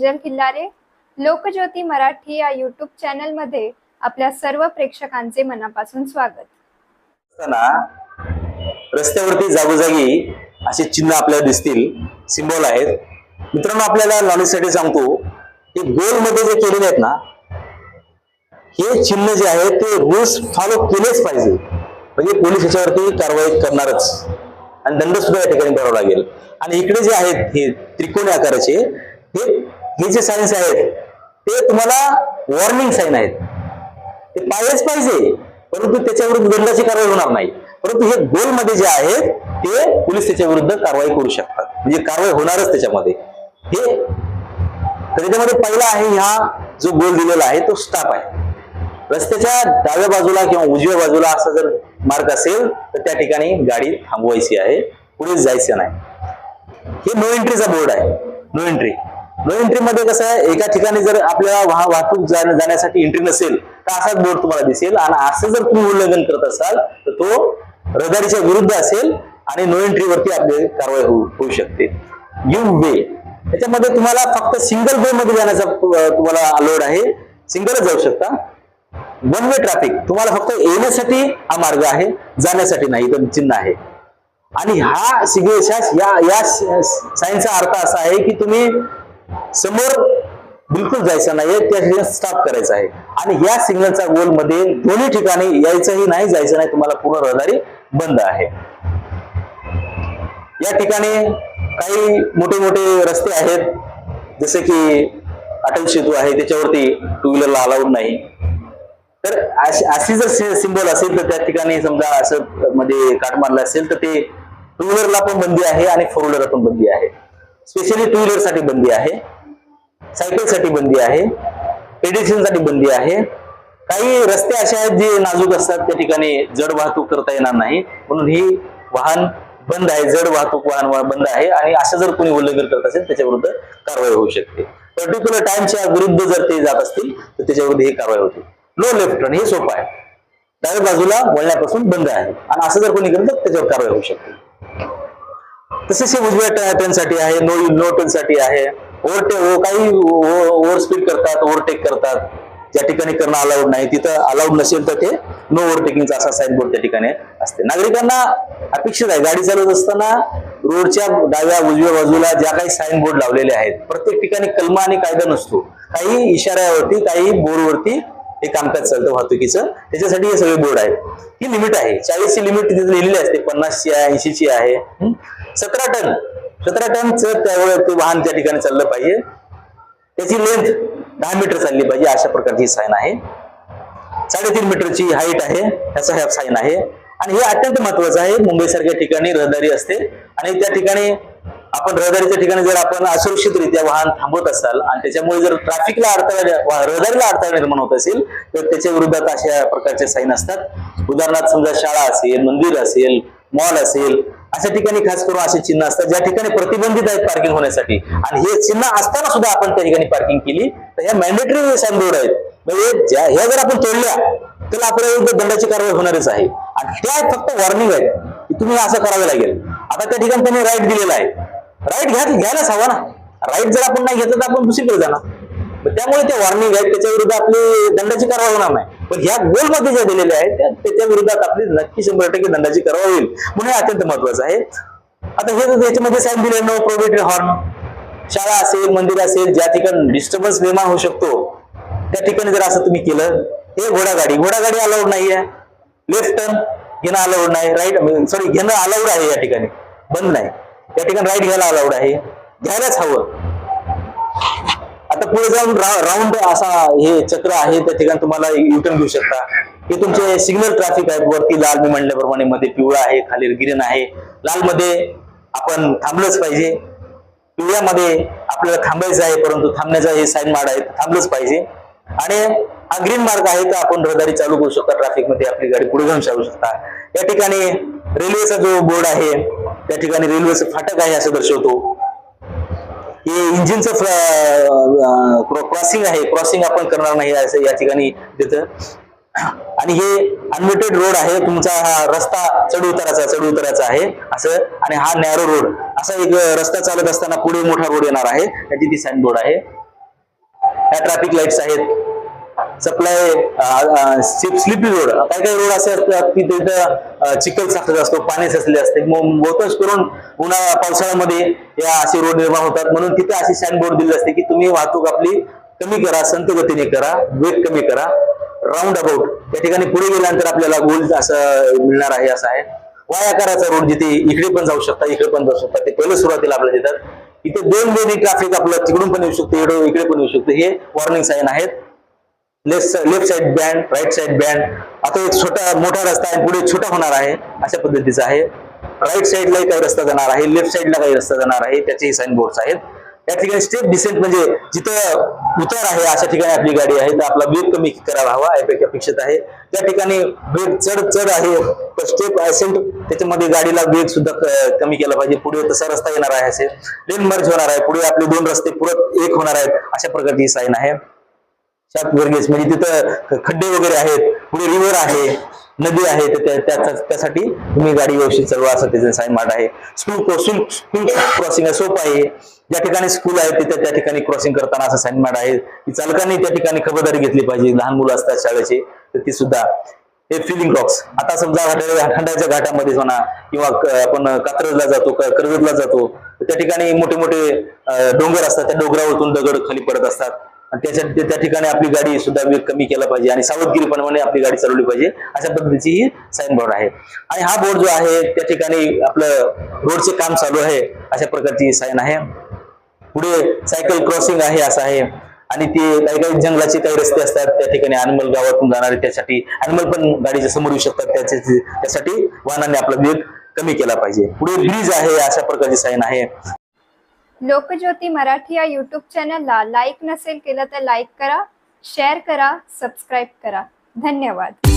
तेजल किल्लारे लोकज्योती मराठी या युट्यूब चॅनलमध्ये आपल्या सर्व प्रेक्षकांचे मनापासून स्वागत. रस्त्यावरती जागोजागी असे चिन्ह आपल्याला दिसतील सिम्बॉल आहेत. मित्रांनो आपल्याला नॉलेजसाठी सांगतो की गोलमध्ये जे केलेले आहेत ना हे चिन्ह जे आहे ते रूल्स फॉलो केलेच पाहिजे. म्हणजे पोलीस याच्यावरती कारवाई करणारच. आणि दंड सुद्धा या ठिकाणी भरावा लागेल. आणि इकडे जे आहेत हे त्रिकोणी आकाराचे हे हे जे सायन्स आहेत ते तुम्हाला वॉर्निंग साईन आहेत. ते पाहिलेच पाहिजे परंतु त्याच्याविरुद्ध दंडाची कारवाई होणार नाही. परंतु हे गोलमध्ये जे आहेत ते पोलीस त्याच्या विरुद्ध कारवाई करू शकतात. म्हणजे कारवाई होणारच त्याच्यामध्ये. हे तर त्याच्यामध्ये पहिला आहे ह्या जो गोल दिलेला आहे तो स्टाप आहे. रस्त्याच्या डाव्या बाजूला किंवा उजव्या बाजूला असा जर मार्ग असेल तर त्या ठिकाणी गाडी थांबवायची आहे. पुढे जायचं नाही. हे नो एंट्रीचा बोर्ड आहे. नो एंट्री नो एंट्री मध्ये कसं आहे एका ठिकाणी जर आपल्याला वाह वाहतूक जाण्या- जाण्यासाठी एंट्री नसेल तर असाच बोर्ड तुम्हाला दिसेल. आणि असं जर तुम्ही उल्लंघन करत असाल तर तो रहदारीच्या विरुद्ध असेल आणि नो एंट्रीवरती आपली कारवाई होऊ होऊ शकते. यू वे त्याच्यामध्ये तुम्हाला फक्त सिंगल वे मध्ये जाण्याचा तुम्हाला अलोड आहे. सिंगलच जाऊ शकता. वन वे ट्रॅफिक तुम्हाला फक्त येण्यासाठी हा मार्ग आहे जाण्यासाठी नाही तर चिन्ह आहे. आणि हा सिग्नेशास या या सायन्सचा अर्थ असा आहे की तुम्ही समोर बिलकुल जायचं नाहीये त्या ठिकाणी स्टॉप करायचं आहे. आणि या सिग्नलचा गोलमध्ये दोन्ही ठिकाणी यायचंही नाही जायचं नाही तुम्हाला पूर्ण रहदारी बंद आहे. या ठिकाणी काही मोठे मोठे रस्ते आहेत जसे की अटल सेतू आहे त्याच्यावरती टू व्हीलरला अलाउड नाही. तर अशी जर सिंबल असेल तर त्या ठिकाणी समजा असं मध्ये काट मारला असेल तर ते टू व्हीलरला पण बंदी आहे आणि फोर व्हीलरला पण बंदी आहे. स्पेशली टू व्हीलरसाठी बंदी आहे. सायकलसाठी बंदी आहे. पेडिशनसाठी बंदी आहे. काही रस्ते असे आहेत जे नाजूक असतात त्या ठिकाणी जड वाहतूक करता येणार नाही. म्हणून ही वाहन बंद आहे जड वाहतूक वाहन बंद आहे आणि असं जर कोणी उल्लंघन करत असेल त्याच्याविरुद्ध कारवाई होऊ शकते. पर्टिक्युलर टाइमच्या विरुद्ध जर ते जात असतील तर त्याच्याविरुद्ध ही कारवाई होते. नो लेफ्ट टर्न हे सोपं आहे. डाव्या बाजूला वळण्यापासून बंद आहे. आणि असं जर कोणी केलं तर त्याच्यावर कारवाई होऊ शकते. तसेच हे उजव्या टर्नसाठी आहे नो नो टर्नसाठी आहे. ओव्हरटेक हो, काही हो, ओव्हर स्पीड करतात ओव्हरटेक करतात. ज्या ठिकाणी करणं अलाउड नाही तिथं अलाउड नसेल तर ते नो ओव्हरटेकिंगचा असा साईन बोर्ड त्या ठिकाणी असते. नागरिकांना अपेक्षित आहे गाडी चालवत असताना रोडच्या डाव्या उजव्या बाजूला ज्या काही साईन बोर्ड लावलेले आहेत प्रत्येक ठिकाणी कलमा आणि कायदा नसतो. काही इशाऱ्यावरती काही बोर्डवरती हे कामकाज चालतं वाहतुकीचं. त्याच्यासाठी हे सगळे बोर्ड आहेत. ही लिमिट आहे. चाळीसची लिमिट तिथे लिहिलेली असते पन्नासची आहे ऐंशीची आहे. सतरा टन. सतरा टनचं त्यावेळेस ते वाहन त्या ठिकाणी चाललं पाहिजे. त्याची लेंथ दहा मीटर चालली पाहिजे अशा प्रकारची साईन आहे. साडेतीन मीटरची हाईट आहे. ह्याचा ह्या साईन आहे. आणि हे अत्यंत महत्वाचं आहे. मुंबईसारख्या ठिकाणी रहदारी असते. आणि त्या ठिकाणी आपण रहदारीच्या ठिकाणी जर आपण असुरक्षितरित्या वाहन थांबवत असाल आणि त्याच्यामुळे जर ट्रॅफिकला अडथळा रहदारीला अडथळा निर्माण होत असेल तर त्याच्या विरोधात अशा प्रकारचे साईन असतात. उदाहरणार्थ समजा शाळा असेल मंदिर असेल मॉल असेल अशा ठिकाणी खास करून असे चिन्ह असतात ज्या ठिकाणी प्रतिबंधित आहेत पार्किंग होण्यासाठी. आणि हे चिन्ह असताना सुद्धा आपण त्या ठिकाणी पार्किंग केली. तर ह्या मॅन्डेटरी साईनबोर्ड आहेत. म्हणजे ज्या ह्या जर आपण तोडल्या तर आपल्या विरुद्ध दंडाची कारवाई होणारच आहे. आणि त्या फक्त वॉर्निंग आहेत की तुम्ही असं करावं लागेल. आता त्या ठिकाणी त्यांनी राईट दिलेला आहे. राईट घ्या घ्यायलाच हवा ना. राईट जर आपण नाही घेतलं तर आपण दुसरीकडे जाणार. त्यामुळे ते वॉर्निंग आहेत त्याच्या विरुद्ध आपली दंडाची कारवाई होणार नाही. पण ह्या गोलमध्ये ज्या दिलेल्या आहेत त्या त्याच्या विरोधात आपली नक्की शंभर टक्के दंडाची करावा होईल. म्हणून हे अत्यंत महत्वाचं आहे. आता हे जर याच्यामध्ये साईन दिले नो प्रोबेटरी हॉर्न शाळा असेल मंदिर असेल ज्या ठिकाणी डिस्टर्बन्स निर्माण होऊ शकतो त्या ठिकाणी जर असं तुम्ही केलं हे घोडागाडी. घोडागाडी अलाउड नाहीये. लेफ्ट टर्न घेणं अलाउड नाही. राईट सॉरी घेणं अलाउड आहे या ठिकाणी. बंद नाही. या ठिकाणी राईट घ्यायला अलाउड आहे. घ्यायलाच हवं. पुढे जाऊन राऊंड असा हे चक्र आहे त्या ठिकाणी तुम्हाला युटर्न घेऊ शकता. हे तुमचे सिग्नल ट्रॅफिक आहेत. वरती लाल मी म्हणल्याप्रमाणे मध्ये पिवळा आहे खाली ग्रीन आहे. लाल मध्ये आपण थांबलंच पाहिजे. पिवळ्यामध्ये आपल्याला थांबायचं आहे परंतु थांबण्याचा हे साईन मार्ड आहे थांबलंच पाहिजे. आणि हा ग्रीन मार्ग आहे तर आपण रहदारी चालू करू शकता. ट्रॅफिकमध्ये आपली गाडी पुढे जाऊन चालू शकता. या ठिकाणी रेल्वेचा जो बोर्ड आहे त्या ठिकाणी रेल्वेचं फाटक आहे असं दर्शवतो. हे इंजिनचं क्रॉसिंग आहे. क्रॉसिंग आपण करणार नाही असं या ठिकाणी तिथं. आणि हे अनलिमिटेड रोड आहे. तुमचा हा रस्ता चढ उताराचा चढ उताराचा आहे. असं. आणि हा नॅरो रोड असा एक रस्ता चालत असताना पुढे मोठा रोड येणार आहे. त्याची ती साईन बोर्ड आहे. या ट्रॅफिक लाईट्स आहेत. Supply slippy road. काही काही रोड असे असतात की तिथं चिखल साठत असतो पाणी साचले असते. मग बहुतांश करून उन्हाळा पावसाळ्यामध्ये या असे रोड निर्माण होतात. म्हणून तिथे अशी साईन बोर्ड दिली असते की तुम्ही वाहतूक आपली कमी करा संत गतीने करा वेग कमी करा. राऊंड अबाउट त्या ठिकाणी पुढे गेल्यानंतर आपल्याला गोल असं मिळणार आहे असं आहे. वायाकाराचा रोड जिथे इकडे पण जाऊ शकता इकडे पण जाऊ शकता ते पहिले सुरुवातीला आपल्याला देतात. इथे दोन वेळी ट्रॅफिक आपलं तिकडून पण येऊ शकते इकडे इकडे पण येऊ शकते. हे वॉर्निंग साईन आहेत. Left left side bend right side bend आता एक छोटा मोठा रस्ता आहे पुढे छोटा होणार आहे अशा पद्धतीचा आहे. राईट साईडलाही काही रस्ता जाणार आहे लेफ्ट साईडला काही रस्ता जाणार आहे त्याचेही साईन बोर्ड्स आहेत. या ठिकाणी स्टेप डिसेंट म्हणजे जिथं उतार आहे अशा ठिकाणी आपली गाडी आहे तर आपला वेग कमी करायला हवा यापैकी अपेक्षित आहे. त्या ठिकाणी वेग चढ चढ आहे तर स्टेप असेंट त्याच्यामध्ये गाडीला वेग सुद्धा कमी केला पाहिजे. पुढे तसा रस्ता येणार आहे असे. लेन मर्ज होणार आहे. पुढे आपले दोन रस्ते पुरत एक होणार आहेत अशा प्रकारची साईन आहे. शार्प वर्गेस. म्हणजे तिथं खड्डे वगैरे आहेत पुढे रिव्हर आहे नदी आहे तर त्या- त्या- त्यासाठी तुम्ही गाडी व्यवस्थित चालवा असं त्याचं साईन मार्ट आहे. स्कूल स्कूल स्कूल क्रॉसिंग सोप आहे. ज्या ठिकाणी स्कूल आहे तिथे त्या ठिकाणी क्रॉसिंग करताना असं साईन मार्ट आहे. की चालकांनी त्या ठिकाणी खबरदारी घेतली पाहिजे. लहान मुलं असतात शाळेचे तर ती सुद्धा. हे फिलिंग रॉक्स आता समजा घाटा- खंडाच्या घाटामध्ये म्हणा किंवा आपण कात्रजला जातो कर्जतला जातो तर त्या ठिकाणी मोठे मोठे डोंगर असतात. त्या डोंगरावरतून दगड खाली पडत असतात. त्याच्या त्या ठिकाणी आपली गाडी सुद्धा वेग कमी केला पाहिजे आणि सावधगिरीपणाने आपली गाडी चालवली पाहिजे अशा पद्धतीची ही साईन बोर्ड आहे. आणि हा बोर्ड जो आहे त्या ठिकाणी आपलं रोडचे काम चालू आहे अशा प्रकारची साईन आहे. पुढे सायकल क्रॉसिंग आहे असं आहे. आणि ते काही काही जंगलाचे काही रस्ते असतात त्या ठिकाणी अॅनिमल गावातून जाणारे त्यासाठी. अॅनिमल पण गाडीच्या समोर येऊ शकतात त्याच्या त्यासाठी वाहनाने आपला वेग कमी केला पाहिजे. पुढे ब्रिज आहे अशा प्रकारची साईन आहे. लोकज्योती मराठी या यूट्यूब चॅनलला लाईक नसेल केलं तर लाईक करा शेअर करा सबस्क्राईब करा. धन्यवाद.